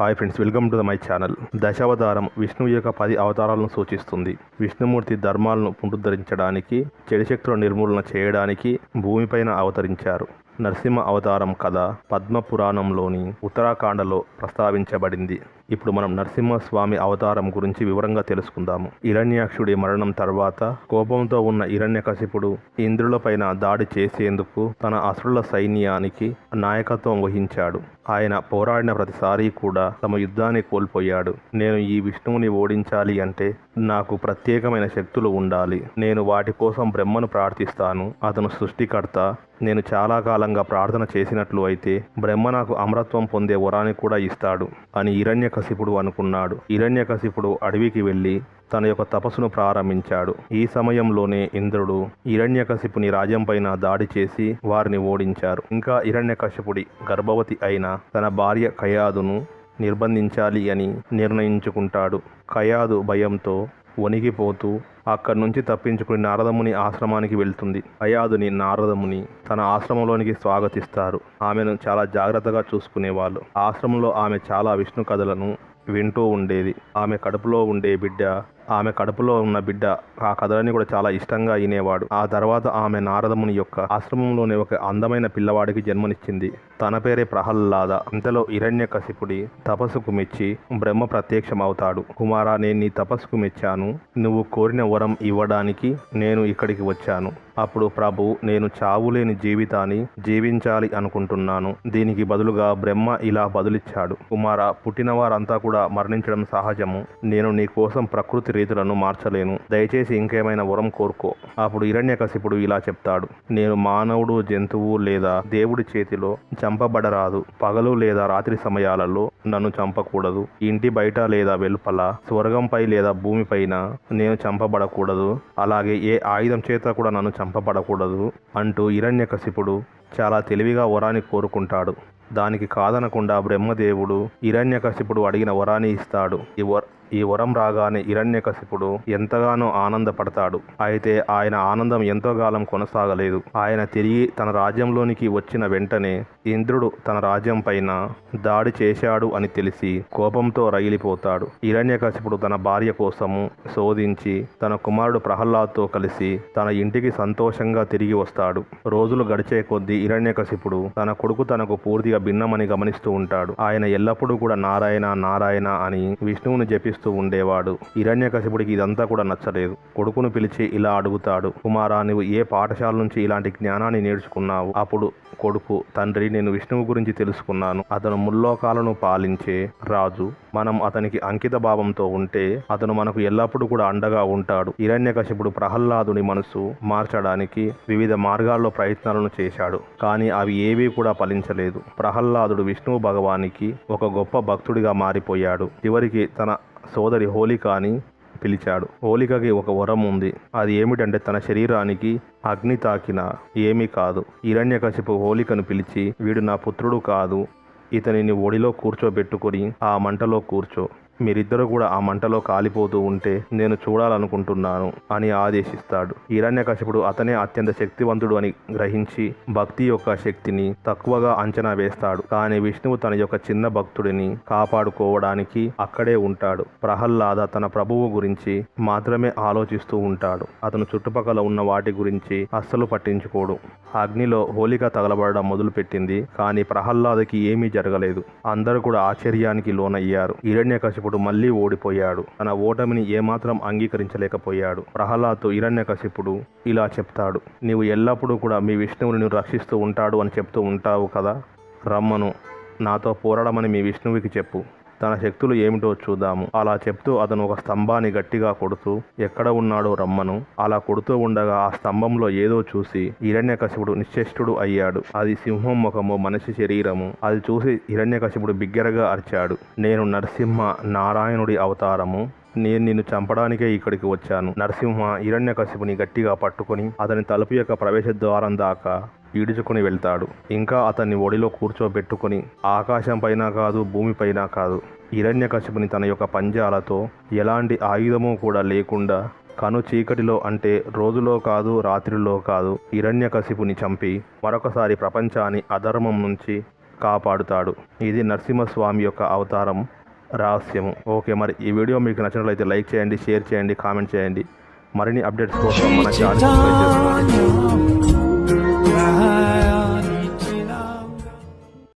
Hi friends welcome to the my channel. Dasavatharam విష్ణువు యొక్క పది అవతారాలను సూచిస్తుంది. విష్ణుమూర్తి ధర్మాలను పునరుద్ధరించడానికి చెడు శక్తుల నిర్మూలన చేయడానికి భూమిపైన అవతరించారు. నరసింహ అవతారం కథ పద్మ పురాణంలోని ఉత్తరాఖండలో ప్రస్తావించబడింది. ఇప్పుడు మనం నరసింహస్వామి అవతారం గురించి వివరంగా తెలుసుకుందాము. హిరణ్యాక్షుడి మరణం తర్వాత కోపంతో ఉన్న హిరణ్యకశిపుడు ఇంద్రులపైన దాడి చేసేందుకు తన అసురుల సైన్యానికి నాయకత్వం వహించాడు. ఆయన పోరాడిన ప్రతిసారి కూడా తమ యుద్ధాన్ని కోల్పోయాడు. నేను ఈ విష్ణువుని ఓడించాలి అంటే నాకు ప్రత్యేకమైన శక్తులు ఉండాలి. నేను వాటి కోసం బ్రహ్మను ప్రార్థిస్తాను. అతను సృష్టికర్త. నేను చాలా కాలంగా ప్రార్థన చేసినట్లు అయితే బ్రహ్మ నాకు అమరత్వం పొందే వరాన్ని కూడా ఇస్తాడు అని హిరణ్యకశిపుడు అనుకున్నాడు. హిరణ్యకశిపుడు అడవికి వెళ్ళి తన యొక్క తపస్సును ప్రారంభించాడు. ఈ సమయంలోనే ఇంద్రుడు హిరణ్యకశిపుని రాజ్యంపైన దాడి చేసి వారిని ఓడించారు. ఇంకా హిరణ్యకశిపుడి గర్భవతి అయిన తన భార్య కయాదును నిర్బంధించాలి అని నిర్ణయించుకుంటాడు. కయాదు భయంతో వణిగిపోతూ అక్కడి నుంచి తప్పించుకుని నారదముని ఆశ్రమానికి వెళ్తుంది. అయాదుని నారదముని తన ఆశ్రమంలోనికి స్వాగతిస్తారు. ఆమెను చాలా జాగ్రత్తగా చూసుకునేవాళ్ళు. ఆశ్రమంలో ఆమె చాలా విష్ణు కథలను వింటూ ఉండేది. ఆమె కడుపులో ఉండే బిడ్డ ఆమె కడుపులో ఉన్న బిడ్డ. ఆ కథలని కూడా చాలా ఇష్టంగా వినేవాడు ఆ తర్వాత ఆమె నారదముని యొక్క ఆశ్రమంలోని ఒక అందమైన పిల్లవాడికి జన్మనిచ్చింది. తన పేరే ప్రహ్లాద. అంతలో హిరణ్యకశిపుడి తపస్సుకు మెచ్చి బ్రహ్మ ప్రత్యక్షమవుతాడు. కుమారా నేను నీ తపస్సుకు మెచ్చాను. నువ్వు కోరిన వరం ఇవ్వడానికి నేను ఇక్కడికి వచ్చాను. అప్పుడు ప్రభు నేను చావులేని జీవితాన్ని జీవించాలి అనుకుంటున్నాను. దీనికి బదులుగా బ్రహ్మ ఇలా బదులిచ్చాడు. కుమార పుట్టిన వారంతా కూడా మరణించడం సహజము. నేను నీ కోసం ప్రకృతి రీతులను మార్చలేను. దయచేసి ఇంకేమైనా వరం కోరుకో. అప్పుడు హిరణ్యకశిపుడు ఇలా చెప్తాడు. నేను మానవుడు జంతువు లేదా దేవుడి చేతిలో చంపబడరాదు. పగలు లేదా రాత్రి సమయాలలో నన్ను చంపకూడదు. ఇంటి బయట లేదా వెలుపల స్వర్గంపై లేదా భూమిపైన నేను చంపబడకూడదు. అలాగే ఏ ఆయుధం చేత కూడా నన్ను చంపబడకూడదు అంటూ హిరణ్యకశిపుడు చాలా తెలివిగా వరాన్ని కోరుకుంటాడు. దానికి కాదనకుండా బ్రహ్మదేవుడు హిరణ్యకశిపుడు అడిగిన వరాన్ని ఇస్తాడు. ఈ వర ఈ వరం రాగానే హిరణ్యకశిపుడు ఎంతగానో ఆనందపడతాడు. అయితే ఆయన ఆనందం ఎంతో కాలం కొనసాగలేదు. ఆయన తిరిగి తన రాజ్యంలోనికి వచ్చిన వెంటనే ఇంద్రుడు తన రాజ్యం పైన దాడి చేశాడు అని తెలిసి కోపంతో రగిలిపోతాడు. హిరణ్యకశిపుడు తన భార్య కోసము శోధించి తన కుమారుడు ప్రహ్లాద్తో కలిసి తన ఇంటికి సంతోషంగా తిరిగి వస్తాడు. రోజులు గడిచే కొద్దీ హిరణ్యకశిపుడు తన కొడుకు తనకు పూర్తిగా భిన్నమని గమనిస్తూ ఉంటాడు. ఆయన ఎల్లప్పుడూ కూడా నారాయణ నారాయణ అని విష్ణువుని జపిస్తూ ఉండేవాడు. హిరణ్యకశిపుడికి ఇదంతా కూడా నచ్చలేదు. కొడుకును పిలిచి ఇలా అడుగుతాడు. కుమారా నువ్వు ఏ పాఠశాల నుంచి ఇలాంటి జ్ఞానాన్ని నేర్చుకున్నావు? అప్పుడు కొడుకు తండ్రి నేను విష్ణువు గురించి తెలుసుకున్నాను. అతను ముల్లోకాలను పాలించే రాజు. మనం అతనికి అంకిత భావంతో ఉంటే అతను మనకు ఎల్లప్పుడూ కూడా అండగా ఉంటాడు. హిరణ్యకశిపుడు ప్రహ్లాదుని మనసు మార్చడానికి వివిధ మార్గాల్లో ప్రయత్నాలను చేశాడు. కానీ అవి ఏవీ కూడా ఫలించలేదు. ప్రహ్లాదుడు విష్ణువు భగవానికి ఒక గొప్ప భక్తుడిగా మారిపోయాడు. చివరికి తన సోదరి హోలికాని పిలిచాడు. హోలికకి ఒక వరం ఉంది. అది ఏమిటంటే తన శరీరానికి అగ్ని తాకిన ఏమీ కాదు. హిరణ్యకశిపు హోలికను పిలిచి వీడు నా పుత్రుడు కాదు. ఇతనిని ఒడిలో కూర్చోబెట్టుకొని ఆ మంటలో కూర్చో. మీరిద్దరూ కూడా ఆ మంటలో కాలిపోతూ ఉంటే నేను చూడాలనుకుంటున్నాను అని ఆదేశిస్తాడు. హిరణ్యకశిపుడు అతనే అత్యంత శక్తివంతుడు అని గ్రహించి భక్తి యొక్క శక్తిని తక్కువగా అంచనా వేస్తాడు. కానీ విష్ణువు తన యొక్క చిన్న భక్తుడిని కాపాడుకోవడానికి అక్కడే ఉంటాడు. ప్రహ్లాద తన ప్రభువు గురించి మాత్రమే ఆలోచిస్తూ ఉంటాడు. అతను చుట్టుపక్కల ఉన్న వాటి గురించి అస్సలు పట్టించుకోడు. అగ్నిలో హోలిక తగలబడడం మొదలుపెట్టింది కానీ ప్రహ్లాదకి ఏమీ జరగలేదు. అందరూ కూడా ఆశ్చర్యానికి లోనయ్యారు. హిరణ్యకశిపుడు అప్పుడు మళ్ళీ ఓడిపోయాడు. తన ఓటమిని ఏమాత్రం అంగీకరించలేకపోయాడు. ప్రహ్లాద్తో హిరణ్యకశిపుడు ఇలా చెప్తాడు. నీవు ఎల్లప్పుడూ కూడా మీ విష్ణువుని నువ్వు రక్షిస్తూ ఉంటాడు అని చెప్తూ ఉంటావు కదా? రమ్మను. నాతో పోరాడమని మీ విష్ణువుకి చెప్పు. తన శక్తులు ఏమిటో చూద్దాము. అలా చెప్తూ అతను ఒక స్తంభాన్ని గట్టిగా కొడుతూ ఎక్కడ ఉన్నాడో రమ్మను. అలా కొడుతూ ఉండగా ఆ స్తంభంలో ఏదో చూసి హిరణ్యకశిపుడు నిశ్చేష్టుడు అయ్యాడు. అది సింహం ముఖము మనిషి శరీరము. అది చూసి హిరణ్యకశిపుడు బిగ్గరగా అరిచాడు. నేను నరసింహ నారాయణుడి అవతారము. నేను నిన్ను చంపడానికే ఇక్కడికి వచ్చాను. నరసింహ హిరణ్యకశిపుని గట్టిగా పట్టుకొని అతని తలుపు యొక్క ప్రవేశ ద్వారం దాకా ఈడుచుకుని వెళ్తాడు. ఇంకా అతన్ని ఒడిలో కూర్చోబెట్టుకుని ఆకాశం పైన కాదు భూమిపైన కాదు. హిరణ్యకశిపుని తన యొక్క పంజాలతో ఎలాంటి ఆయుధము కూడా లేకుండా కను చీకటిలో అంటే రోజులో కాదు రాత్రిలో కాదు హిరణ్యకశిపుని చంపి మరొకసారి ప్రపంచాన్ని అధర్మం నుంచి కాపాడుతాడు. ఇది నరసింహస్వామి యొక్క అవతారం. రహస్యము. ఓకే మరి ఈ వీడియో మీకు నచ్చినట్లయితే లైక్ చేయండి షేర్ చేయండి కామెంట్ చేయండి. మరిన్ని అప్డేట్స్ కోసం మన ఛానల్ సబ్స్క్రైబ్ చేసుకోండి.